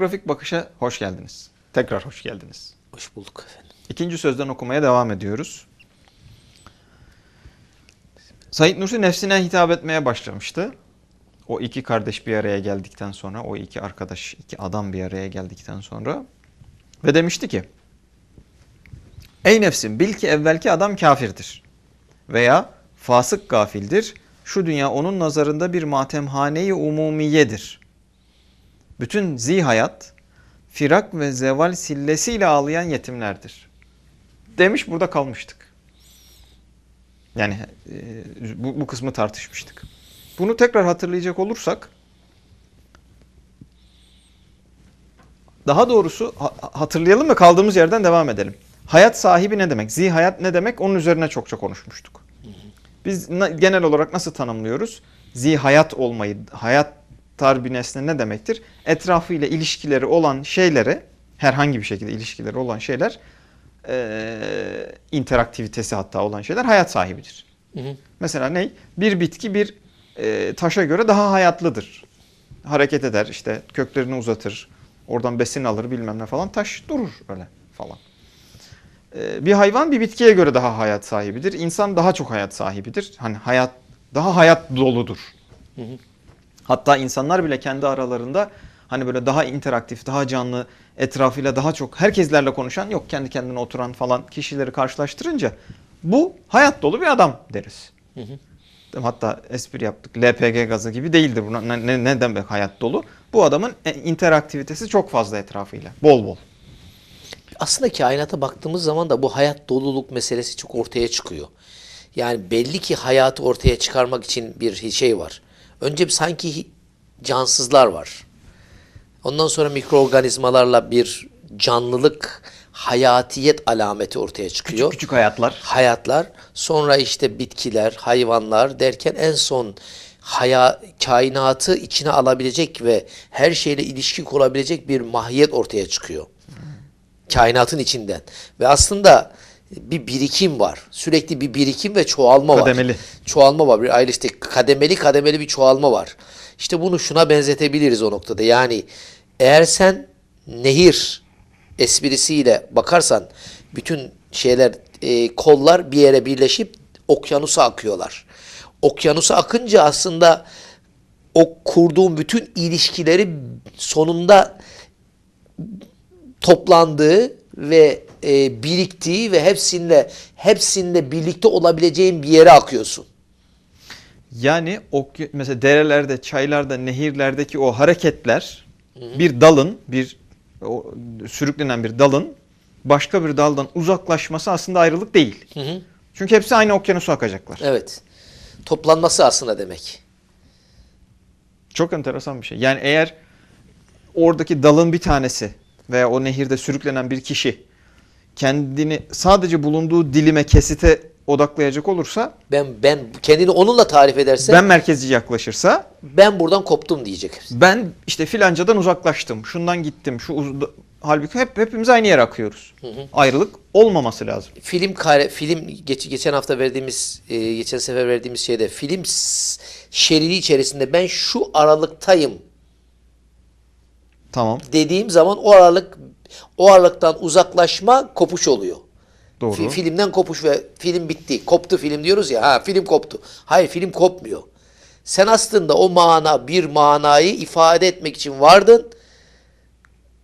Holografik bakışa hoş geldiniz. Tekrar hoş geldiniz. Hoş bulduk efendim. İkinci sözden okumaya devam ediyoruz. Said Nursi nefsine hitap etmeye başlamıştı. O iki kardeş bir araya geldikten sonra, o iki arkadaş, iki adam bir araya geldikten sonra ve demişti ki Ey nefsim bil ki evvelki adam kafirdir veya fasık gafildir. Şu dünya onun nazarında bir matemhane-i umumiyedir. Bütün zihayat, firak ve zeval sillesiyle ağlayan yetimlerdir. Demiş burada kalmıştık. Yani e, bu, bu kısmı tartışmıştık. Bunu tekrar hatırlayacak olursak daha doğrusu ha- hatırlayalım ve kaldığımız yerden devam edelim. Hayat sahibi ne demek? Zihayat ne demek? Onun üzerine çokça konuşmuştuk. Biz genel olarak nasıl tanımlıyoruz? Zihayat olmayı, hayat tar bir nesne ne demektir? Etrafıyla ilişkileri olan şeylere, herhangi bir şekilde ilişkileri olan şeyler, eee, interaktivitesi hatta olan şeyler hayat sahibidir. Hı hı. Mesela ne? Bir bitki bir e, taşa göre daha hayatlıdır. Hareket eder, işte köklerini uzatır, oradan besin alır bilmem ne falan. Taş durur öyle falan. E, bir hayvan bir bitkiye göre daha hayat sahibidir. İnsan daha çok hayat sahibidir. Hani hayat daha hayat doludur. Hı hı. Hatta insanlar bile kendi aralarında hani böyle daha interaktif, daha canlı, etrafıyla daha çok herkeslerle konuşan, yok kendi kendine oturan falan kişileri karşılaştırınca bu hayat dolu bir adam deriz. Hı hı. Hatta espri yaptık. LPG gazı gibi değildir. Buna ne, ne, ne demek hayat dolu? Bu adamın e, interaktivitesi çok fazla etrafıyla. Bol bol. Aslında kainata baktığımız zaman da bu hayat doluluk meselesi çok ortaya çıkıyor. Yani belli ki hayatı ortaya çıkarmak için bir şey var. Önce sanki cansızlar var. Ondan sonra mikroorganizmalarla bir canlılık, hayatiyet alameti ortaya çıkıyor. Küçük küçük hayatlar. hayatlar, sonra işte bitkiler, hayvanlar derken en son haya, kainatı içine alabilecek ve her şeyle ilişki kurabilecek bir mahiyet ortaya çıkıyor. Kainatın içinden. Ve aslında bir birikim var. Sürekli bir birikim ve çoğalma var. Kademeli. Çoğalma var. Bir aile işte kademeli kademeli bir çoğalma var. İşte bunu şuna benzetebiliriz o noktada. Yani eğer sen nehir esprisiyle bakarsan bütün şeyler e, kollar bir yere birleşip okyanusa akıyorlar. Okyanusa akınca aslında o kurduğun bütün ilişkileri sonunda toplandığı ve e, biriktiği ve hepsinle hepsinle birlikte olabileceğin bir yere akıyorsun. Yani okya- mesela derelerde, çaylarda, nehirlerdeki o hareketler bir dalın, bir o, sürüklenen bir dalın başka bir daldan uzaklaşması aslında ayrılık değil. Hı hı. Çünkü hepsi aynı okyanusa akacaklar. Evet. Toplanması aslında demek. Çok enteresan bir şey. Yani eğer oradaki dalın bir tanesi veya o nehirde sürüklenen bir kişi kendini sadece bulunduğu dilime, kesite odaklayacak olursa, Ben ben kendini onunla tarif ederse ben ben, merkezci yaklaşırsa, buradan koptum diyecek. ben işte filancadan uzaklaştım, şundan gittim, şu uz- halbuki hep hepimiz aynı yere akıyoruz. Ayrılık olmaması lazım. Film kare, film geç, geçen hafta verdiğimiz e, geçen sefer verdiğimiz şeyde film şeridi içerisinde ben şu aralıktayım Tamam, dediğim zaman o aralık o aralıktan uzaklaşma kopuş oluyor. doğru. Fi- filmden kopuş ve film bitti. Koptu film diyoruz ya. Ha film koptu. Hayır film kopmuyor. Sen aslında o mana bir manayı ifade etmek için vardın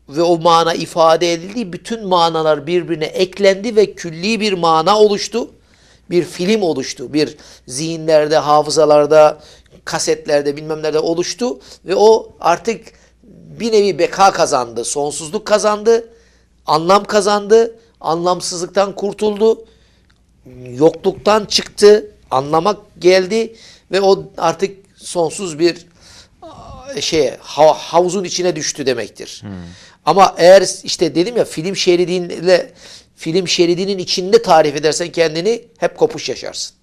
ve o mana ifade edildi. Bütün manalar birbirine eklendi ve külli bir mana oluştu. Bir film oluştu. Bir zihinlerde, hafızalarda, kasetlerde bilmem nerede oluştu ve o artık bir nevi beka kazandı, sonsuzluk kazandı, anlam kazandı, anlamsızlıktan kurtuldu, yokluktan çıktı, anlamak geldi ve o artık sonsuz bir şey ha- havuzun içine düştü demektir. Ama eğer işte dedim ya film şeridiyle film şeridinin içinde tarif edersen kendini hep kopuş yaşarsın.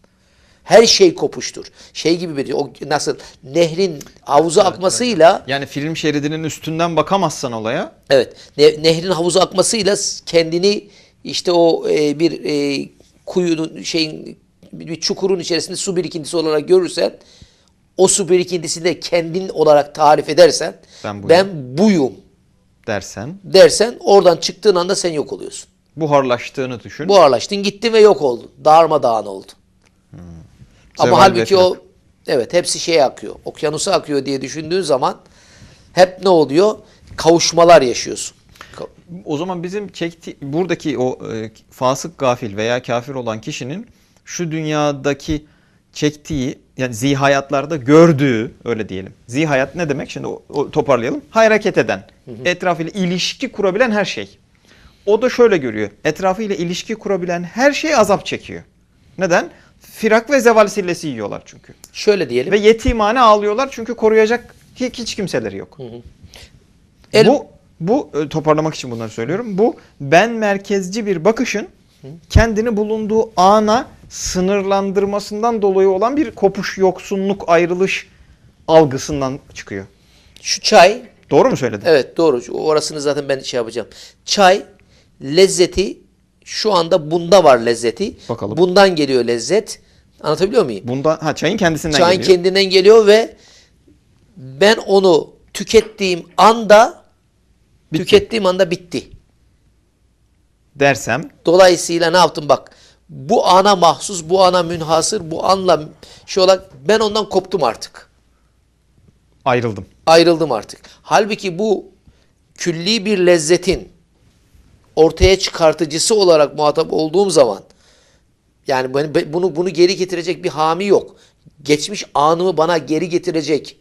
Her şey kopuştur. Şey gibi bir o nasıl nehrin havuza akmasıyla Yani film şeridinin üstünden bakamazsan olaya, Evet. Ne- nehrin havuza akmasıyla kendini işte o e, bir e, kuyunun şeyin bir çukurun içerisinde su birikintisi olarak görürsen o su birikintisini de kendin olarak tarif edersen Ben buyum. ben buyum dersen dersen oradan çıktığın anda sen yok oluyorsun. buharlaştığını düşün. Buharlaştın gittin ve yok oldun. Darmadağın oldun. Ama halbuki o evet hepsi şeye akıyor. Okyanusa akıyor diye düşündüğün zaman hep ne oluyor? Kavuşmalar yaşıyorsun. O zaman bizim çekti buradaki o e, fasık gafil veya kafir olan kişinin şu dünyadaki çektiği yani zihayatlarda gördüğü öyle diyelim. Zihayat ne demek? Şimdi o, o toparlayalım. Hareket eden, etrafıyla ilişki kurabilen her şey. O da şöyle görüyor. Etrafıyla ilişki kurabilen her şey azap çekiyor. Neden? Firak ve zeval sillesi yiyorlar çünkü. Şöyle diyelim. Ve yetimhane ağlıyorlar çünkü koruyacak hiç, hiç kimseleri yok. El- Bu bu e, toparlamak için bunları söylüyorum. Bu ben merkezci bir bakışın kendini bulunduğu ana sınırlandırmasından dolayı olan bir kopuş, yoksunluk, ayrılış algısından çıkıyor. Şu çay Doğru mu söyledim? Evet doğru. Orasını zaten ben şey yapacağım. Çay lezzeti şu anda bunda var lezzeti. Bakalım. Bundan geliyor lezzet. Anlatabiliyor muyum? Bundan ha çayın kendisinden Çayın geliyor. kendinden geliyor ve ben onu tükettiğim anda Bitti. tükettiğim anda bitti. dersem Dolayısıyla ne yaptım bak. Bu ana mahsus, bu ana münhasır, bu anla şey olarak ben ondan koptum artık. ayrıldım. ayrıldım artık. Halbuki bu külli bir lezzetin ortaya çıkartıcısı olarak muhatap olduğum zaman yani bunu bunu geri getirecek bir hami yok. Geçmiş anımı bana geri getirecek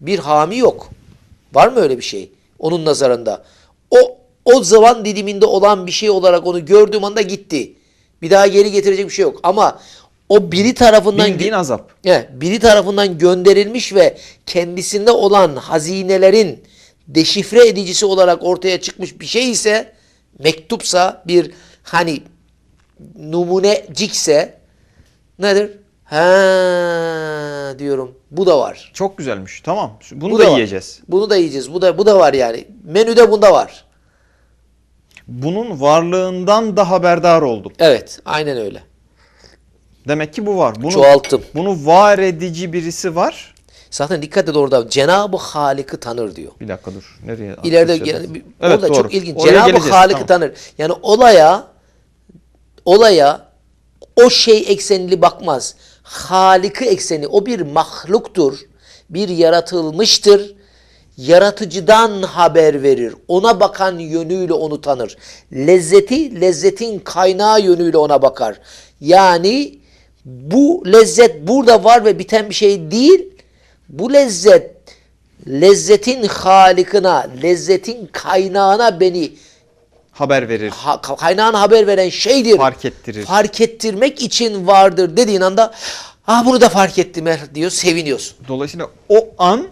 bir hami yok. Var mı öyle bir şey onun nazarında? O o zaman diliminde olan bir şey olarak onu gördüğüm anda gitti. Bir daha geri getirecek bir şey yok. Ama o biri tarafından Bildiğin azap. Evet, biri tarafından gönderilmiş ve kendisinde olan hazinelerin deşifre edicisi olarak ortaya çıkmış bir şey ise mektupsa bir hani numunecikse nedir? Ha diyorum. Bu da var. Çok güzelmiş. Tamam. Bunu Bu da var. yiyeceğiz. Bunu da yiyeceğiz. Bu da bu da var yani. Menüde bunda var. Bunun varlığından da haberdar oldum. Evet, aynen öyle. Demek ki bu var. Bunu, Çoğalttım. Bunu var edici birisi var. Zaten dikkat et orada. Cenab-ı Halik'i tanır diyor. Bir dakika dur. Nereye? İleride yani Evet, orada doğru. çok ilginç. Cenab-ı Halik'i tamam. tanır. Yani olaya olaya o şey eksenli bakmaz. Halik'i ekseni o bir mahluktur. Bir yaratılmıştır. Yaratıcıdan haber verir. Ona bakan yönüyle onu tanır. Lezzeti lezzetin kaynağı yönüyle ona bakar. Yani bu lezzet burada var ve biten bir şey değil. Bu lezzet lezzetin halikına, lezzetin kaynağına beni Haber verir. ha, kaynağına haber veren şeydir. Fark ettirir. Fark ettirmek için vardır dediğin anda ah bunu da fark ettim er diyor seviniyorsun. Dolayısıyla o an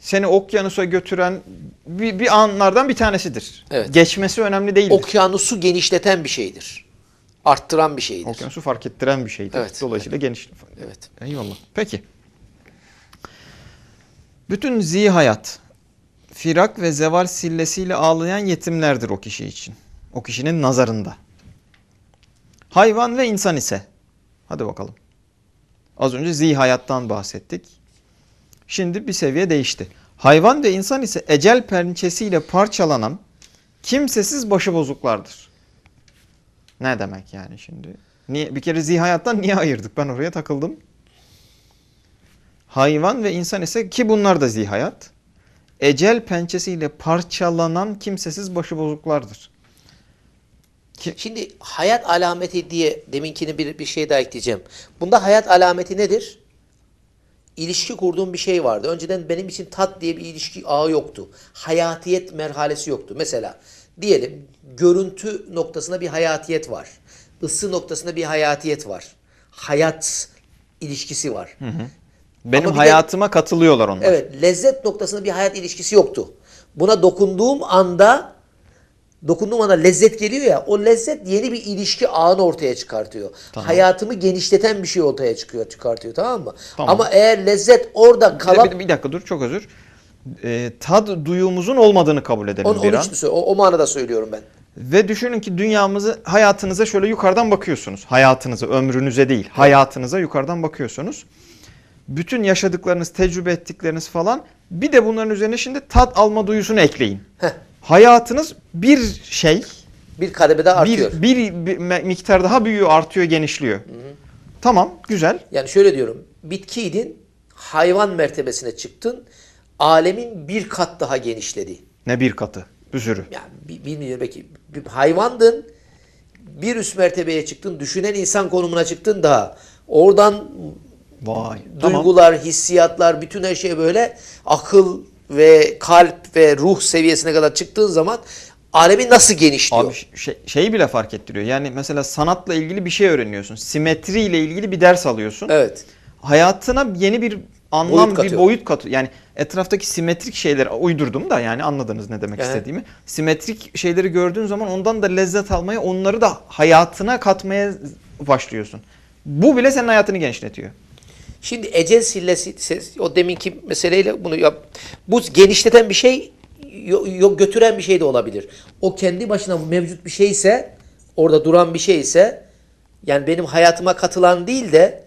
seni okyanusa götüren bir, bir anlardan bir tanesidir. Evet. Geçmesi önemli değildir. Okyanusu genişleten bir şeydir. Arttıran bir şeydir. Okyanusu fark ettiren bir şeydir. Evet, Dolayısıyla geniş. Evet. Eyvallah. Peki. Bütün zihayat, firak ve zeval sillesiyle ağlayan yetimlerdir o kişi için. O kişinin nazarında. Hayvan ve insan ise. Hadi bakalım. Az önce zihayattan bahsettik. Şimdi bir seviye değişti. Hayvan ve insan ise ecel pençesiyle parçalanan kimsesiz başıbozuklardır. Ne demek yani şimdi? Niye, bir kere zihayattan niye ayırdık? Ben oraya takıldım. Hayvan ve insan ise ki bunlar da zihayat. Ecel pençesiyle parçalanan kimsesiz başıbozuklardır. Şimdi hayat alameti diye deminkini bir, bir şey daha ekleyeceğim. Bunda hayat alameti nedir? İlişki kurduğum bir şey vardı. Önceden benim için tat diye bir ilişki ağı yoktu. Hayatiyet merhalesi yoktu. Mesela diyelim görüntü noktasında bir hayatiyet var. Isı noktasında bir hayatiyet var. Hayat ilişkisi var. Benim Ama bir de- hayatıma katılıyorlar onlar. Evet, lezzet noktasında bir hayat ilişkisi yoktu. Buna dokunduğum anda dokunduğum anda lezzet geliyor ya, o lezzet yeni bir ilişki ağını ortaya çıkartıyor. Hayatımı genişleten bir şey ortaya çıkıyor, çıkartıyor tamam mı? Tamam. Ama eğer lezzet orada kalan bir, bir dakika dur çok özür. Ee, tad duyumuzun olmadığını kabul edelim onu, bir onun an. o, o manada söylüyorum ben. Ve düşünün ki dünyamızı, hayatınıza şöyle yukarıdan bakıyorsunuz. Hayatınıza, ömrünüze değil, hayatınıza yukarıdan bakıyorsunuz. Bütün yaşadıklarınız, tecrübe ettikleriniz falan bir de bunların üzerine şimdi tat alma duyusunu ekleyin. Heh, Hayatınız bir şey, bir kademede artıyor. bir, bir, bir miktar daha büyüyor, artıyor, genişliyor. Tamam, güzel. Yani şöyle diyorum. Bitkiydin, hayvan mertebesine çıktın. Alemin bir kat daha genişledi. Ne bir katı, bir sürü. Yani bi- bilmiyorum belki bir hayvandın, bir üst mertebeye çıktın, düşünen insan konumuna çıktın daha. Oradan Vay. Tamam. duygular, hissiyatlar, bütün her şey böyle akıl ve kalp ve ruh seviyesine kadar çıktığın zaman alemin nasıl genişliyor? Abi şey, şeyi bile fark ettiriyor. Yani mesela sanatla ilgili bir şey öğreniyorsun. Simetriyle ilgili bir ders alıyorsun. Evet. Hayatına yeni bir anlam, Boyut bir boyut katıyor. Yani etraftaki simetrik şeyleri uydurdum da yani anladınız ne demek Aha. istediğimi. Simetrik şeyleri gördüğün zaman ondan da lezzet almaya, onları da hayatına katmaya başlıyorsun. Bu bile senin hayatını genişletiyor. Şimdi ecel sillesi o deminki meseleyle bunu yap. Bu genişleten bir şey yok, götüren bir şey de olabilir. O kendi başına mevcut bir şeyse orada duran bir şeyse yani benim hayatıma katılan değil de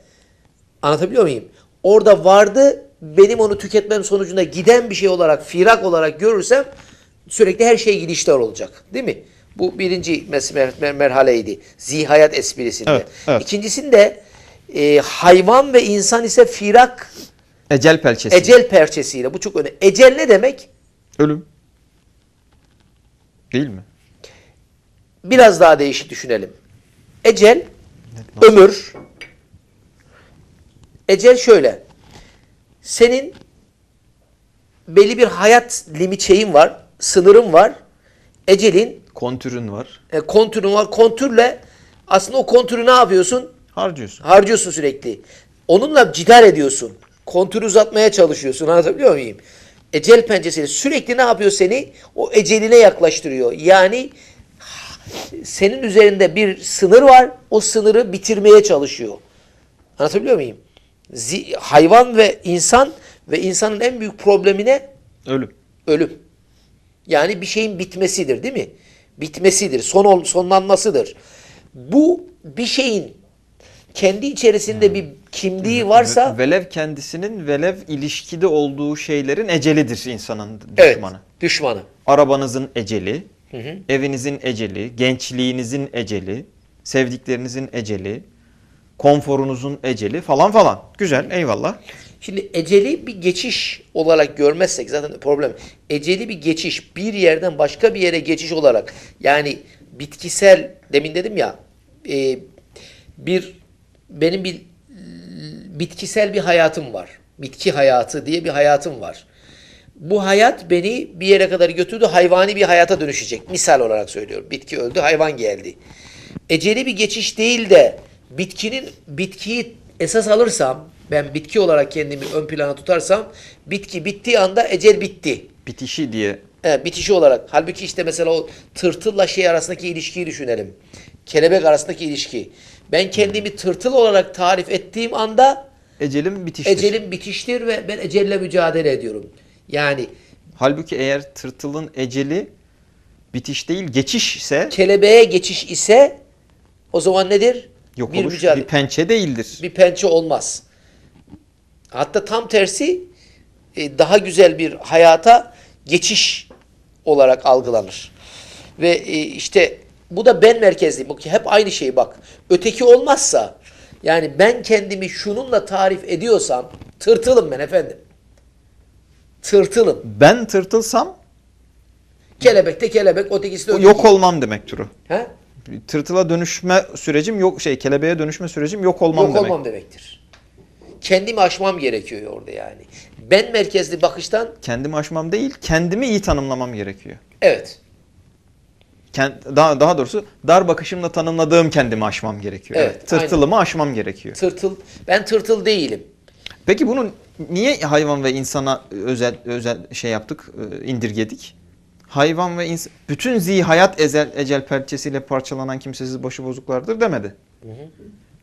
anlatabiliyor muyum? Orada vardı benim onu tüketmem sonucunda giden bir şey olarak firak olarak görürsem sürekli her şey gidişler olacak. Değil mi? Bu birinci merhaleydi. Zihayat esprisinde. Evet, evet. İkincisinde e, hayvan ve insan ise firak Ecel pelçesi. ecel perçesiyle. Bu çok önemli. Ecel ne demek? Ölüm. Değil mi? Biraz daha değişik düşünelim. Ecel, Nasıl? ömür. Ecel şöyle. Senin belli bir hayat şeyin var, sınırın var. Ecelin Kontürün var. e, kontürün var. Kontürle aslında o kontürü ne yapıyorsun? Harcıyorsun. Harcıyorsun sürekli. Onunla cidar ediyorsun. Kontürü uzatmaya çalışıyorsun. Anlatabiliyor muyum? Ecel pençesiyle sürekli ne yapıyor seni? O eceline yaklaştırıyor. Yani senin üzerinde bir sınır var. O sınırı bitirmeye çalışıyor. Anlatabiliyor muyum? Zi- hayvan ve insan ve insanın en büyük problemi ne? Ölüm. Ölüm. Yani bir şeyin bitmesidir değil mi? Bitmesidir, son ol, sonlanmasıdır. Bu bir şeyin kendi içerisinde bir kimliği varsa Velev kendisinin velev ilişkide olduğu şeylerin ecelidir insanın evet, düşmanı. düşmanı. Arabanızın eceli, evinizin eceli, gençliğinizin eceli, sevdiklerinizin eceli, konforunuzun eceli falan falan. Güzel, eyvallah. Şimdi eceli bir geçiş olarak görmezsek zaten problem. Eceli bir geçiş, bir yerden başka bir yere geçiş olarak yani bitkisel demin dedim ya e, bir benim bir bitkisel bir hayatım var. Bitki hayatı diye bir hayatım var. Bu hayat beni bir yere kadar götürdü, hayvani bir hayata dönüşecek. Misal olarak söylüyorum. Bitki öldü, hayvan geldi. Eceli bir geçiş değil de bitkinin bitkiyi esas alırsam, ben bitki olarak kendimi ön plana tutarsam, bitki bittiği anda ecel bitti. Bitişi diye He, bitişi olarak. Halbuki işte mesela o tırtılla şey arasındaki ilişkiyi düşünelim. Kelebek arasındaki ilişki. Ben kendimi tırtıl olarak tarif ettiğim anda ecelim bitiştir. ecelim bitiştir ve ben ecelle mücadele ediyorum. Yani Halbuki eğer tırtılın eceli bitiş değil geçiş ise kelebeğe geçiş ise o zaman nedir? yok bir oluş mücadele. bir pençe değildir. bir pençe olmaz. Hatta tam tersi e, daha güzel bir hayata geçiş olarak algılanır. Ve e, işte bu da ben merkezli. Bu hep aynı şey bak. Öteki olmazsa yani ben kendimi şununla tarif ediyorsam tırtılım ben efendim. Tırtılım. Ben tırtılsam Kelebek de kelebek, ötekisi de öteki. yok olmam demektir o. He? Tırtıla dönüşme sürecim yok şey kelebeğe dönüşme sürecim yok olmam Yok demek. olmam demektir. Kendimi aşmam gerekiyor orada yani. Ben merkezli bakıştan Kendimi aşmam değil, kendimi iyi tanımlamam gerekiyor. evet. Daha daha doğrusu dar bakışımla tanımladığım kendimi aşmam gerekiyor. Evet, Tırtılımı aşmam gerekiyor. Tırtıl. Ben tırtıl değilim. Peki bunu niye hayvan ve insana özel özel şey yaptık, e, indirgedik? Hayvan ve insan bütün zi hayat ezel ecel pençesiyle parçalanan kimsesiz başı bozuklardır demedi.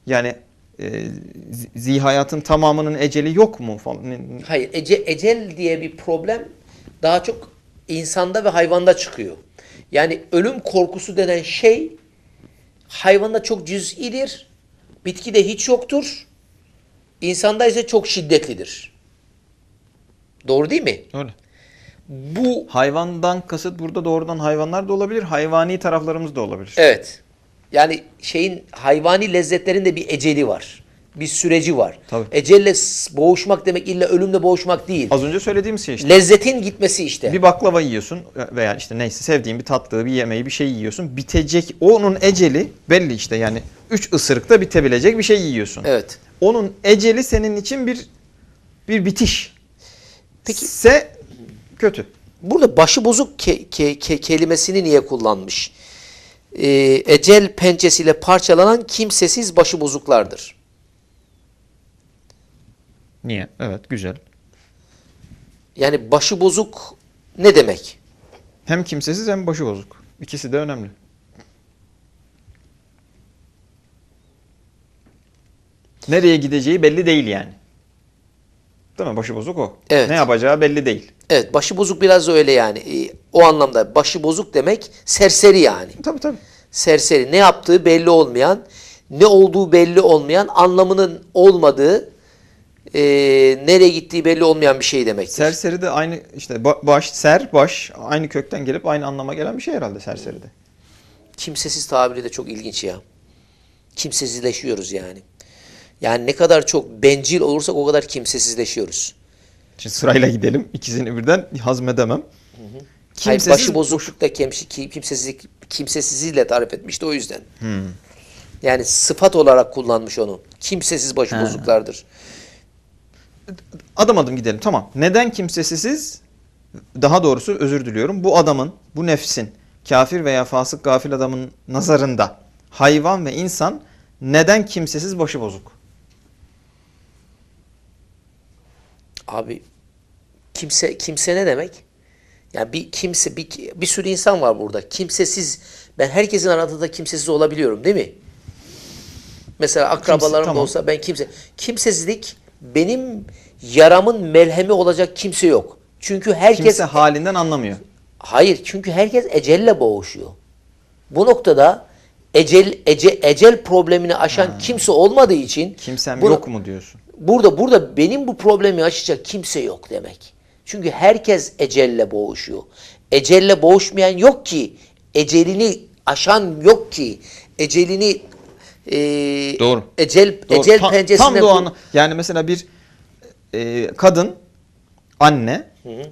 Yani e, zi- hayatın tamamının eceli yok mu falan? Hayır, ece, ecel diye bir problem daha çok insanda ve hayvanda çıkıyor. Yani ölüm korkusu denen şey hayvanda çok cüz'idir. Bitkide hiç yoktur. insanda ise çok şiddetlidir. Doğru değil mi? Öyle. Bu Hayvandan kasıt burada doğrudan hayvanlar da olabilir, hayvani taraflarımız da olabilir. evet. Yani şeyin hayvani lezzetlerin de bir eceli var. Bir süreci var. Tabii. Ecelle boğuşmak demek illa ölümle boğuşmak değil. Az önce söylediğimiz şey işte. Lezzetin gitmesi işte. Bir baklava yiyorsun veya işte neyse sevdiğin bir tatlıyı, bir yemeği, bir şey yiyorsun. Bitecek. Onun eceli belli işte yani 3 ısırıkta bitebilecek bir şey yiyorsun. Evet. Onun eceli senin için bir bir bitiş. Peki- Se kötü. Burada başıbozuk ke- ke- ke- kelimesini niye kullanmış? Ee, ecel pençesiyle parçalanan kimsesiz başıbozuklardır. Niye? Evet güzel. Yani başıbozuk ne demek? Hem kimsesiz hem başı bozuk. İkisi de önemli. Nereye gideceği belli değil yani. Değil mi? Başı bozuk o. Evet. Ne yapacağı belli değil. Evet başıbozuk biraz da öyle yani. Ee, o anlamda başıbozuk demek serseri yani. Tabii tabii. Serseri ne yaptığı belli olmayan, ne olduğu belli olmayan, anlamının olmadığı, ee, nereye gittiği belli olmayan bir şey demektir. Serseri de aynı işte ba- baş, ser, baş aynı kökten gelip aynı anlama gelen bir şey herhalde serseri de. Kimsesiz tabiri de çok ilginç ya. Kimsesizleşiyoruz yani. Yani ne kadar çok bencil olursak o kadar kimsesizleşiyoruz. Şimdi sırayla gidelim. İkisini birden hazmedemem. Hayır, Kimsesiz başı bozukluk da kimse- ki- kimsesizlik, kimsesizliğiyle tarif etmişti o yüzden. Yani sıfat olarak kullanmış onu. Kimsesiz başı Ha. bozuklardır. Adım adım gidelim. Tamam. Neden kimsesiz? Daha doğrusu özür diliyorum. Bu adamın, bu nefsin, kafir veya fasık gafil adamın nazarında hayvan ve insan neden kimsesiz başı bozuk? Abi kimse kimse ne demek? Yani bir kimse bir, bir sürü insan var burada. Kimsesiz ben herkesin aradığında kimsesiz olabiliyorum değil mi? Mesela akrabalarım da tamam. olsa ben kimse kimsesizlik benim yaramın melhemi olacak kimse yok. Çünkü herkes Kimse halinden anlamıyor. hayır çünkü herkes ecelle boğuşuyor. Bu noktada ecel ece, ecel problemini aşan kimse olmadığı için Kimsem bunu- yok mu diyorsun? Burada burada benim bu problemi aşacak kimse yok demek. Çünkü herkes ecelle boğuşuyor. Ecelle boğuşmayan yok ki. Ecelini aşan yok ki. Ecelini e, Doğru. Ecel Doğru. ecel Ta- pençesine tam anla- Yani mesela bir e, kadın, anne,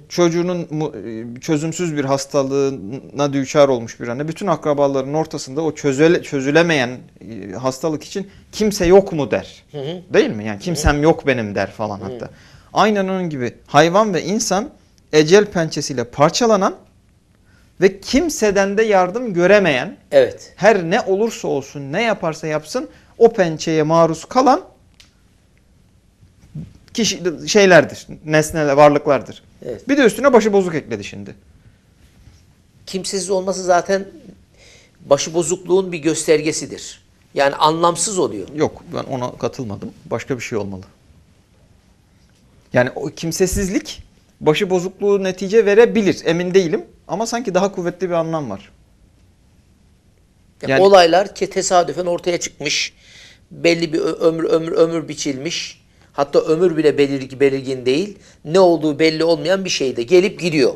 çocuğunun mu- e, çözümsüz bir hastalığına düçar olmuş bir anne. Bütün akrabaların ortasında o çözüle, çözülemeyen e, hastalık için kimse yok mu der. Değil mi? Yani kimsem yok benim der falan hatta. Aynen onun gibi hayvan ve insan ecel pençesiyle parçalanan ve kimseden de yardım göremeyen Evet. her ne olursa olsun ne yaparsa yapsın o pençeye maruz kalan kişi şeylerdir. Nesneler, varlıklardır. Evet. Bir de üstüne başı bozuk ekledi şimdi. Kimsesiz olması zaten başıbozukluğun bir göstergesidir. Yani anlamsız oluyor. Yok ben ona katılmadım. Başka bir şey olmalı. Yani o kimsesizlik başı bozukluğu netice verebilir. Emin değilim. Ama sanki daha kuvvetli bir anlam var. Yani Yani- olaylar ki tesadüfen ortaya çıkmış. Belli bir ömür ömür ömür biçilmiş. Hatta ömür bile belirgin, belirgin değil. Ne olduğu belli olmayan bir şeyde gelip gidiyor.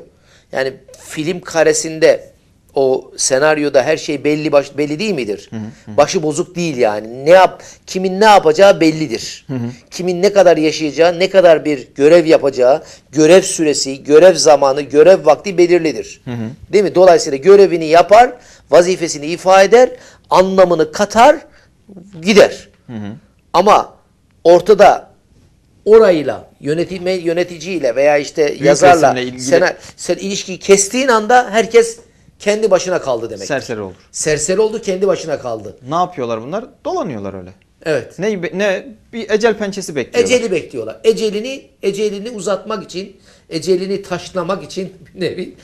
Yani film karesinde o senaryoda her şey belli baş, belli değil midir? Başı bozuk değil yani. Ne yap kimin ne yapacağı bellidir. Kimin ne kadar yaşayacağı, ne kadar bir görev yapacağı, görev süresi, görev zamanı, görev vakti belirlidir. Değil mi? Dolayısıyla görevini yapar, vazifesini ifade eder, anlamını katar, gider. Ama ortada orayla yönetime yöneticiyle veya işte yazarla resimle ilgili- sen, sen ilişkiyi kestiğin anda herkes kendi başına kaldı demek. Serseri olur. Serseri oldu kendi başına kaldı. Ne yapıyorlar bunlar? Dolanıyorlar öyle. Evet. Ne, ne bir ecel pençesi bekliyorlar. Eceli bekliyorlar. Ecelini ecelini uzatmak için, ecelini taşlamak için bir nevi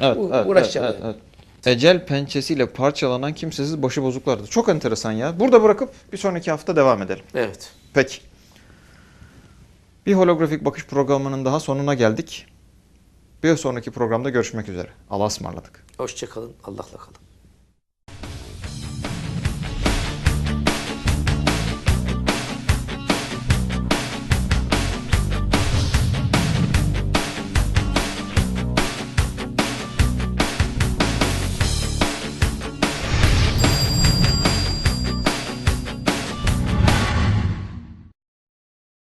Evet, evet, uğraşacağım. evet, evet, evet. Ecel pençesiyle parçalanan kimsesiz başı bozuklardır. Çok enteresan ya. Burada bırakıp bir sonraki hafta devam edelim. Evet. Peki. Bir holografik bakış programının daha sonuna geldik. Bir sonraki programda görüşmek üzere. Allah'a ısmarladık. Hoşçakalın. Allah'la kalın.